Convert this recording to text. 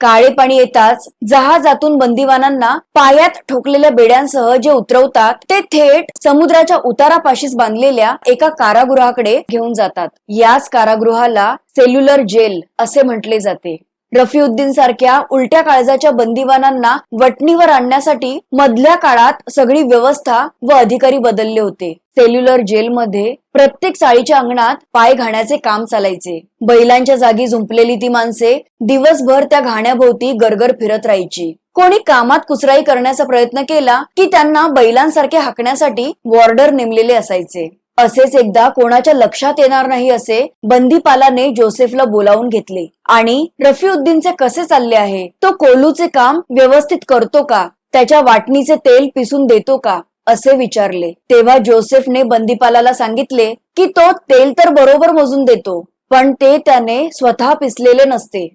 काळे पाणी येताच जहाजातून बंदिवानांना पायात ठोकलेल्या बेड्यांसह जे उतरवतात ते थेट समुद्राच्या उतारापाशीच बांधलेल्या एका कारागृहाकडे घेऊन जातात. याच कारागृहाला सेल्युलर जेल असे म्हटले जाते. रफीउद्दीन सारख्या उलट्या काळजाच्या बंदिवानांना वटणीवर आणण्यासाठी मधल्या काळात सगळी व्यवस्था व अधिकारी बदलले होते. सेल्युलर जेलमध्ये प्रत्येक चाळीच्या अंगणात पाय घाण्याचे काम चालायचे. बैलांच्या जागी झुंपलेली ती माणसे दिवसभर त्या घाण्याभोवती गरगर फिरत राहायची. कोणी कामात कुचराई करण्याचा प्रयत्न केला की त्यांना बैलांसारखे हाकण्यासाठी वॉर्डर नेमलेले असायचे. असेच एकदा कोणाच्या लक्षात येणार नाही असे बंदीपालाने जोसेफला बोलावून घेतले. आणि रफीउद्दीनचे कसे चालले आहे? तो कोलूचे काम व्यवस्थित करतो का? त्याच्या वाटणीचे तेल पिसून देतो का? असे विचारले. तेव्हा जोसेफने बंदीपालाला सांगितले की तो तेल तर बरोबर मोजून देतो पण ते त्याने स्वतः पिसलेले नसते.